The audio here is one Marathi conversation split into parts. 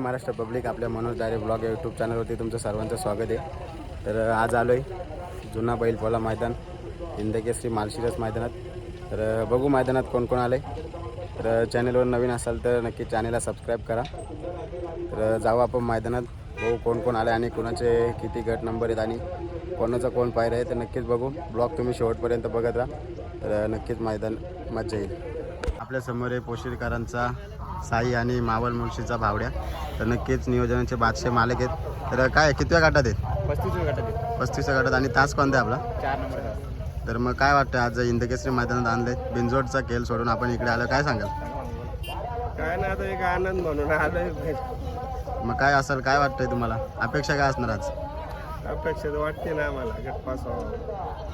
महाराष्ट्र पब्लिक आपल्या मनोज दारे ब्लॉग या यूट्यूब चॅनलवरती तुमचं सर्वांचं स्वागत आहे. तर आज आलो आहे जुना बैलपोला मैदान हिंदकेसरी मालशिरस मैदानात. तर बघू मैदानात कोण कोण आलं आहे तर चॅनलवर नवीन असाल तर नक्की चॅनलला सबस्क्राईब करा. तर जाऊ आपण मैदानात. बघू कोण कोण आले आणि कोणाचे किती गट नंबर आहेत आणि कोणाचा कोण पायरा आहे तर नक्कीच बघू. ब्लॉग तुम्ही शेवटपर्यंत बघत राहा. तर नक्कीच मैदान मजा येईल. आपल्यासमोर आहे पोशिरकरांचा साई आणि मावळ मुळशीचा भावड्या. तर नक्कीच नियोजनाचे बादशे मालक आहेत. तर काय कितव्या गटात आहेत? पस्तीस गटात पस्तीस गटात आणि तास कोणता आहे आपला? चार नंबर तर मग काय वाटतं आज इंदकेसरी मैदानात आणले बिंजोडचा खेळ सोडून आपण इकडे आलो काय सांगाल? काय ना आता एक आनंद म्हणून आलोय. मग काय असेल काय वाटतंय तुम्हाला? अपेक्षा काय असणार आज? अपेक्षा वाटते ना आम्हाला गटपास.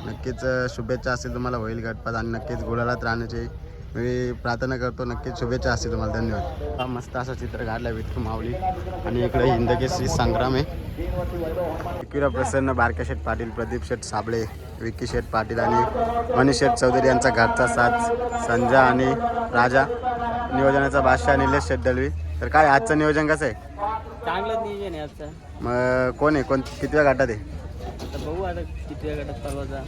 नक्कीच शुभेच्छा असतील तुम्हाला होईल गटपात आणि नक्कीच गुलालात राहण्याची मी प्रार्थना करतो नक्कीच शुभेच्छा असतील तुम्हाला. धन्यवाद. हा मस्त असं चित्र काढलं विठ्ठू माऊली. आणि इकडे हिंदकेसरी संग्राम आहे. एकविरा प्रसन्न बारके शेठ पाटील प्रदीप शेठ साबळे विक्की शेठ पाटील आणि मनीष शेठ चौधरी यांचा घरचा साथ संजा आणि राजा. नियोजनाचा बादशाह निलेश शेठ दलवी तर काय आजचं नियोजन कसं आहे? चांगलं नियोजन आहे आजचं. मग कोण आहे? कोण कितव्या गटात आहे? आता बघू आता गटात परवाचा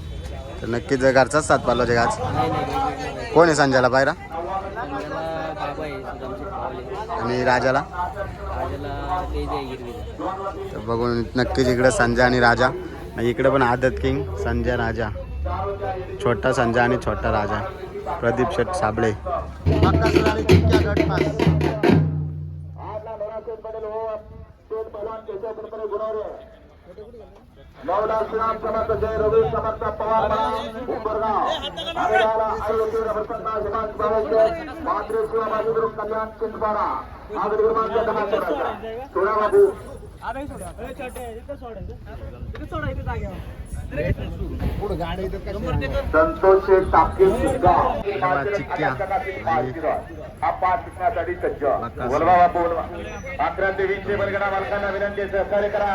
तर नक्कीच घरचाच साथ पालवाचे आज? कोण आहे संजयला पायरा? आणि राजाला? तर बघून नक्कीच इकडं संजय आणि राजा. आणि इकडं पण आदत किंग संजय राजा. छोटा संजय आणि छोटा राजा. प्रदीप शेठ साबळे. मौला श्रीराम समर्थ जय रवी समर्थ पवार उंबरगाव हिमांश बाबाचे कल्याण चिंतपाडा आगड क्रमांक दहा सोडायचा सोळा बाबू। संतोष टाके चिक्क्या. हा पाच शिकण्यासाठी सज्ज। बापू बोलवा अकरा ते बलगडा मालकांना विनंती सहकार्य करा.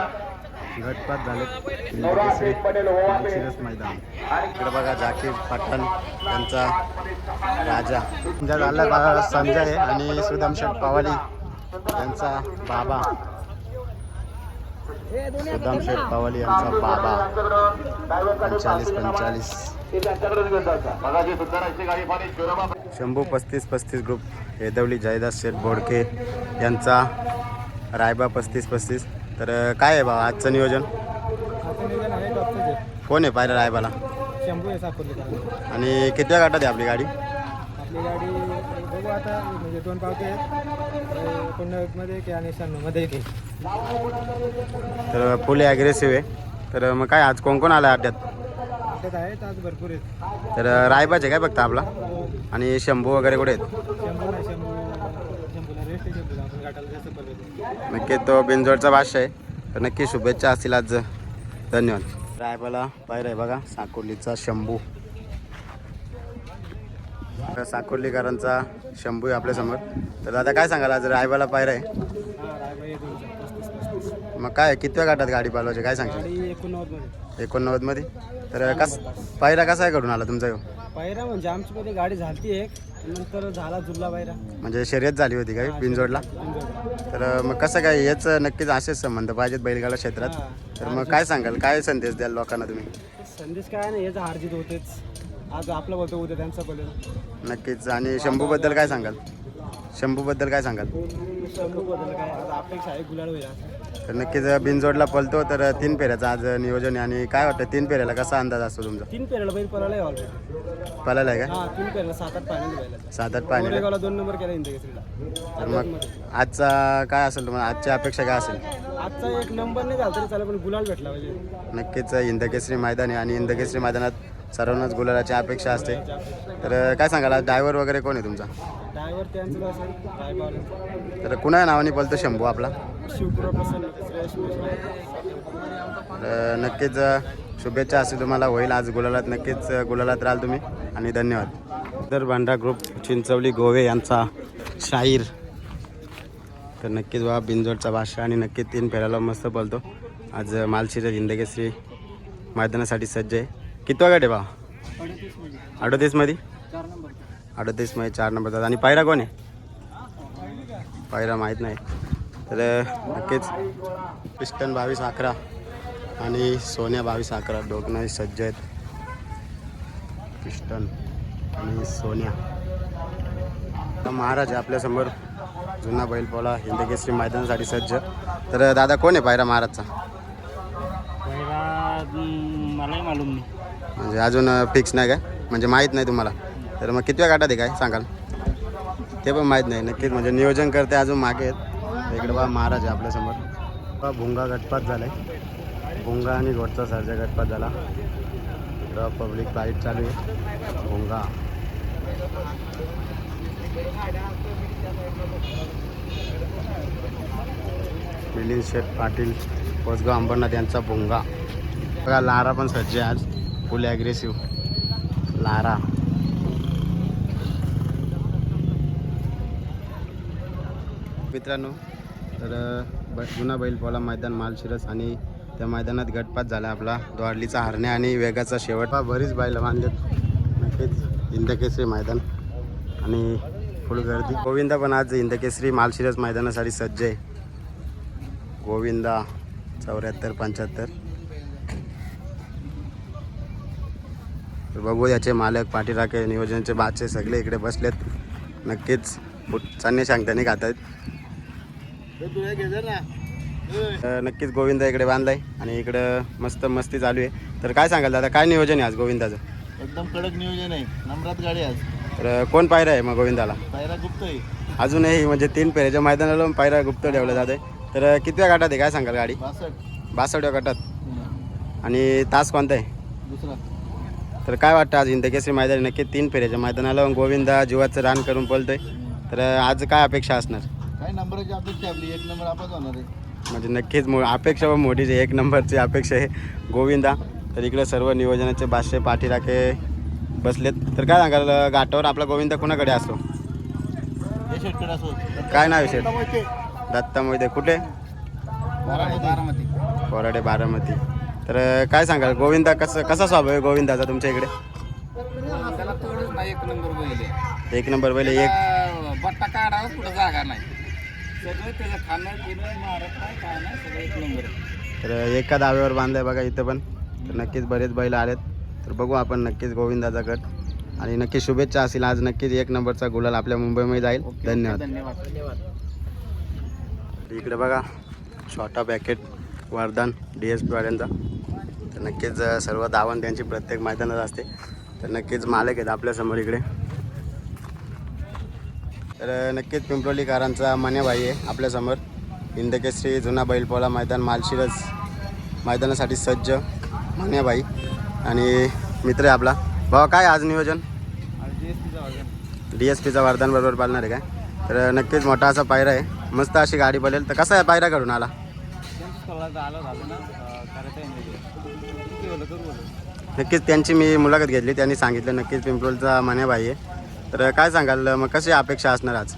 घटपात झाले. मैदान. इकडे बघा जाकीर पठाण त्यांचा राजा. तुमच्या झाला बघा संजय आणि सुदाम शेठ पवाली यांचा बाबा. सुदाम शेठ पवाली यांचा बाबा. पंचाळीस पंचाळीस. शंभू पस्तीस पस्तीस ग्रुप हेदवली जयदास शेठ बोडके यांचा रायबा पस्तीस पस्तीस. तर काय आहे बा आजचं नियोजन? कोण आहे पायऱ्या रायबाला? आणि कितव्या गाठात आहे आपली गाडी? आपली गाडी बघू आता म्हणजे दोन पावते एकोणनव्वदमध्ये की आणि शहाण्णवमध्ये की तर फुल ॲग्रेसिव्ह आहे. तर मग काय आज कोण कोण आलं अड्ड्यात आहेत आज भरपूर आहेत. तर रायबाचे काय बघता आपला? आणि शंभू वगैरे कुठे आहेत शंभू नाही शंभू शंभूला रेस्ट आहे शंभूला आपण गाठाला जास्त पडलं नक्की तो बिनजोडचा भाषा आहे. तर नक्की शुभेच्छा असतील आज. धन्यवाद. रायबाला पायरा आहे बघा साकोलीचा शंभू. साकोलीकरांचा शंभू आहे आपल्यासमोर तर दादा काय सांगाल आज? रायबाला पायरा आहे. मग काय कितव्या गाठात गाडी पालवायची काय सांगशील? एकोणनव्वदमध्ये. एकोणनव्वदमध्ये? तर कस पायरा कसा आहे कडून आला तुमचा ह्यो? पायरा म्हणजे आमच्यामध्ये गाडी झालती एक. नंतर झाला जुल्ला पायरा म्हणजे शर्यत झाली होती काय बिनजोडला? तर मग कसं काय हेच नक्कीच असेच संबंध पाहिजेत बैलगाडा क्षेत्रात. तर मग काय सांगाल? काय संदेश द्याल लोकांना तुम्ही? संदेश काय नाही याचा हारजीत होतेच. आज आपलं बोलतो उद्या त्यांचा बोलेल नक्कीच. आणि शंभूबद्दल काय सांगाल? शंभूबद्दल काय सांगाल? शंभू बद्दल काय? आज अपेक्षा आहे गुलाल होईल. तर नक्कीच बिनजोडला पलतो तर तीन फेऱ्याचं आज नियोजन आहे. आणि काय वाटतं तीन फेऱ्याला कसा अंदाज असतो तुमचा? तीन पेरेला बैल पळाला आहे ऑलरेडी पळायला आहे का? हा तीन पेरेला सात आठ व्हायला सात आठ पाणी कोरेगावला दोन नंबर केला तर मग आजचा काय असेल तुम्हाला? आजची अपेक्षा काय असेल? आजचा एक नंबर नाही झाला तरी चालेल पण गुलाल भेटला पाहिजे. नक्कीच इंदकेसरी मैदान आहे. आणि इंदकेसरी मैदानात सर्वांनाच गुलालाची अपेक्षा असते. तर काय सांगाल? आज ड्रायव्हर वगैरे कोण आहे तुमचा? ड्रायव्हर त्यांचं असेल ड्रायव्हर तर कुणा नावाने बोलतो शंभू आपला. तर नक्कीच शुभेच्छा असतील तुम्हाला. होईल आज गुलालात. नक्कीच गुलालात राहाल तुम्ही. आणि धन्यवाद. तर भांडा ग्रुप चिंचवली गोवे यांचा शाहीर. तर नक्कीच बा बिंजोडचा भाषा आणि नक्कीच तीन फेरायला मस्त बोलतो आज मालशीच्या जिंदगीश्री मैदानासाठी सज्ज आहे. कितवा गट आहे बा अडतीसमध्ये अडतीसमध्ये चार नंबर. आणि पायरा कोण आहे? पायरा माहीत नाही. तर नक्कीच. पिस्टन बावीस अकरा आणि सोन्या बावीस अकरा. दोघंही सज्ज आहेत. पिस्टन आणि सोन्या. आता महाराज आहे आपल्यासमोर जुना बैलपोळा हिंदकेसरी मैदानासाठी सज्ज. तर दादा कोण आहे पायरा महाराजचा? मलाही मालूम नाही. म्हणजे अजून फिक्स नाही काय? म्हणजे माहीत नाही तुम्हाला. तर मग कितव्या गाठात आहे काय? सांगाल? ते पण माहीत नाही. नक्कीच म्हणजे नियोजन करते अजून मागे. आहेत इकडे बा महाराज आहे आपल्यासमोर. बा भुंगा गटपात झाला आहे भुंगा आणि घोटचा सरजा गटपात झाला. इकडं पब्लिक फ्लाईट चालू आहे. भुंगा. मिलिंद शेठ पाटील कोसगाव अंबरनाथ यांचा भुंगा. बघा लारा पण सज्ज आहे आज. Full aggressive Lara. मित्रांनो तर ब जुना बैलपोळा मैदान मालशिरस आणि त्या मैदानात गटपात झाला आपला. द्वारलीचा हरण्या आणि वेगाचा शेवट. हा बरीच बैल बांधलेत. नक्कीच इंदकेसरी मैदान आणि फुल गर्दी. गोविंदा पण आज इंदकेसरी मालशिरस मैदानासाठी सज्ज आहे. गोविंदा चौऱ्याहत्तर पंच्याहत्तर. तर बघू याचे मालक पाठीराखे नियोजनचे बादशे सगळे इकडे बसलेत. नक्कीच चांगले सांगताना खात आहेत नक्कीच गोविंदा इकडे बांधलाय आणि इकडं मस्त मस्ती चालू आहे. तर काय सांगाल दादा? काय नियोजन आहे आज गोविंदाचं? एकदम कडक नियोजन आहे. नम्रात गाडी आज. तर कोण पायरा आहे मग गोविंदाला? पायरा गुप्त आहे अजूनही म्हणजे तीन पेऱ्याच्या मैदानाला पायरा गुप्त ठेवलं जाते तर कितव्या गाठात आहे? काय सांगाल गाडी? बासष्ट. बासष्टव्या गटात. आणि तास कोणता आहे? दुसरा. तर काय वाटतं आज हिंदकेसरी मैदान? नक्की तीन फेऱ्याच्या मैदानाला गोविंदा जीवाचं रान करून बोलतोय तर आज काय अपेक्षा असणार? काय नंबराची अपेक्षा आपली? एक नंबर आपच होणार आहे. म्हणजे नक्कीच मो अपेक्षा व मोठीच एक नंबरची अपेक्षा आहे गोविंदा. तर इकडे सर्व नियोजनाचे बादशे पाठीराखे बसलेत. तर काय सांगाल घाटावर आपला गोविंदा कुणाकडे असो काय नाव दत्ता मोहिते कुठे बारामती. कोराडे बारामती. तर काय सांगाल? गोविंदा कसं कसा स्वभाव आहे गोविंदाचा तुमच्या इकडे? त्याला थोडंच नाही एक नंबर पहिले एक नंबर पहिले एक बट्टा काढावा कुठं जागा नाही. सगळं त्याचं खाणं पिणं मारत नाही काय नाही सगळं एक नंबर तर एका दाव्यावर बांधलाय बघा इथं पण. तर नक्कीच बरेच बैल आलेत. तर बघू आपण नक्कीच गोविंदाचा गट. आणि नक्की शुभेच्छा असतील. आज नक्कीच एक नंबरचा गुलाल आपल्या मुंबईमध्ये जाईल. धन्यवाद धन्यवाद. धन्यवाद. इकडे बघा छोटा पॅकेट वरदान डी एस पीवाल्यांचा तर नक्कीच सर्व धावन त्यांची प्रत्येक मैदानात असते. तर नक्कीच मालक आहेत आपल्यासमोर इकडे. तर नक्कीच पिंपरोलीकरांचा मन्याबाई आहे आपल्यासमोर हिंदकेश्री जुना बैलपोळा मैदान मालशिरस मैदानासाठी सज्ज मन्याबाई आणि मित्र आहे आपला. भावा काय आज नियोजन? डी एस पीचा वरदान बरोबर पालणार आहे काय? तर नक्कीच मोठा असा पायरा आहे. मस्त अशी गाडी बनेल तर कसा आहे पायरा घडून आला? नक्कीच त्यांची मी मुलाखत घेतली त्यांनी सांगितलं नक्कीच पिंपरोलचा मन्याबाई आहे. तर काय सांगाल मग कशी अपेक्षा असणार आज?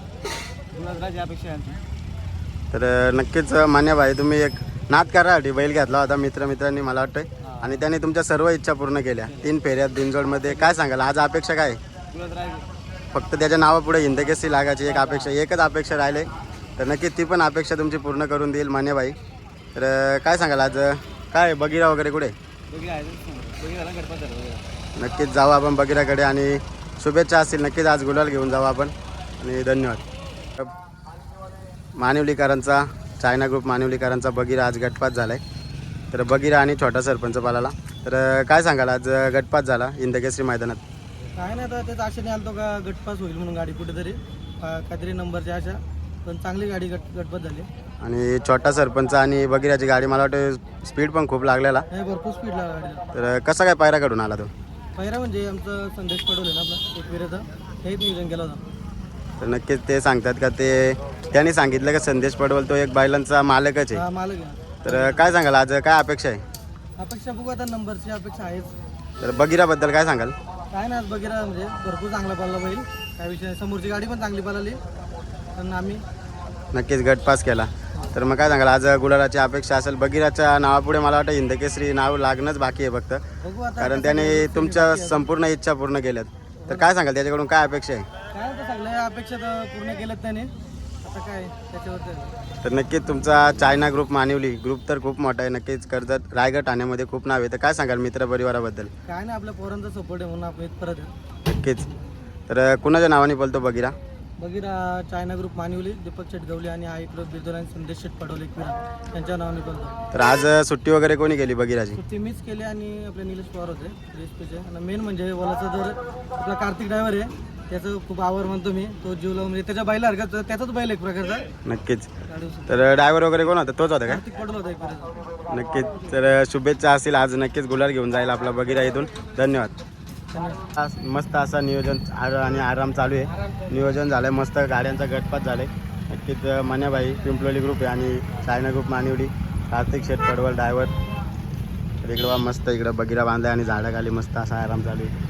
तर नक्कीच मान्यबाई तुम्ही एक नाद करासाठी बैल घेतला होता मित्र मित्रांनी मला वाटतंय. आणि त्यांनी तुमच्या सर्व इच्छा पूर्ण केल्या. तीन फेऱ्यात बिनजोडमध्ये काय सांगाल आज अपेक्षा काय फक्त त्याच्या नावापुढे हिंदकेसरी लागायची एक अपेक्षा एकच अपेक्षा राहिले. तर नक्कीच ती पण अपेक्षा तुमची पूर्ण करून देईल मान्यबाई तर काय सांगाल आज? काय बगिरा वगैरे कुठे? नक्कीच जाऊ आपण बगिराकडे आणि शुभेच्छा असतील. नक्कीच आज गुलाल घेऊन जाऊ आपण. आणि धन्यवाद. मानिवलीकरांचा चायना ग्रुप मानिवलीकरांचा बगिरा आज गटपात झाला आहे तर बगिरा आणि छोटा सरपंच पालाला. तर काय सांगाल? आज गटपात झाला इंदकेसरी मैदानात. काय नाही आता त्याच आशेने आलतो का गटपास होईल म्हणून गाडी कुठेतरी. काहीतरी नंबरची आशा. पण चांगली गाडी गट गटपास झाली. आणि छोटा सरपंच आणि बगिराची गाडी मला वाटतं स्पीड पण खूप लागलेला. हे भरपूर स्पीड लागला. गाडीला तर कसा काय पायरा काढून आला तो? पहिला म्हणजे आमचं संदेश पडवले ना आपला एक विरेचा हेच नियोजन केलं होतं. तर नक्कीच ते सांगतात का ते त्यांनी सांगितलं का संदेश पडवल तो एक बैलांचा मालकच आहे. हा मालक आहे. तर काय सांगाल आज काय अपेक्षा आहे? अपेक्षा बघू आता नंबरची अपेक्षा आहेच. तर बगिराबद्दल काय सांगाल? काय नाही आज बघितला म्हणजे भरपूर चांगला पडला बैल. काय विषय नाही समोरची गाडी पण चांगली पळाली. आम्ही नक्कीच गट पास केला. तर मग काय सांगाल आज गुलालाची अपेक्षा असेल बगिराच्या नावापुढे मला वाटतं हिंदकेसरी नाव लागणंच बाकी आहे फक्त. कारण त्याने तुमच्या संपूर्ण इच्छा पूर्ण केल्यात. तर काय सांगाल त्याच्याकडून काय अपेक्षा आहे? काय होतं सगळ्या अपेक्षा तर पूर्ण केल्यात त्याने. आता काय त्याच्यावर तर नक्कीच तुमचा चायना ग्रुप मानिवली ग्रुप तर खूप मोठा आहे नक्कीच कर्जत रायगड ठाण्यामध्ये खूप नाव आहे. तर काय सांगाल मित्रपरिवाराबद्दल? काय नाही आपल्या पोरांचा सपोर्ट आहे म्हणून आपण इथपर्यंत. नक्कीच. तर कुणाच्या नावाने बोलतो बघिरा बघिरा चायना ग्रुप मानिवली दीपक शेट गवली आणि हा इकडं बिरदोल आणि संदेश शेट पडवले एकविरा त्यांच्या नावाने बोलतो तर आज सुट्टी वगैरे कोणी केली बघिराची? सुट्टी मीच केली आणि आपले निलेश पवार होते डीएसपीचे आणि मेन म्हणजे वलाचा जर आपला कार्तिक ड्रायव्हर आहे. त्याचं खूप आवड म्हणतो मी. तो जीव लावून म्हणजे त्याच्या बैला हरकत त्याचाच बैल एक प्रकारचा. नक्कीच. तर ड्रायव्हर वगैरे कोण होता? तोच होता काय कार्तिक पडला होता एक प्रकारचा. नक्कीच. तर शुभेच्छा असतील. आज नक्कीच गुलाल घेऊन जाईल आपला बघिरा इथून. धन्यवाद. मस्त असा नियोजन आणि आराम चालू आहे. नियोजन झालं आहे मस्त गाड्यांचा गटपात झालं आहे नक्कीच मन्याबाई पिंपलोली ग्रुप आहे आणि China group Manivadi Kartik Shet Padval driver इकडं मस्त इकडं बगिरा बांधला आणि झाडाखाली मस्त असा आराम चालू आहे.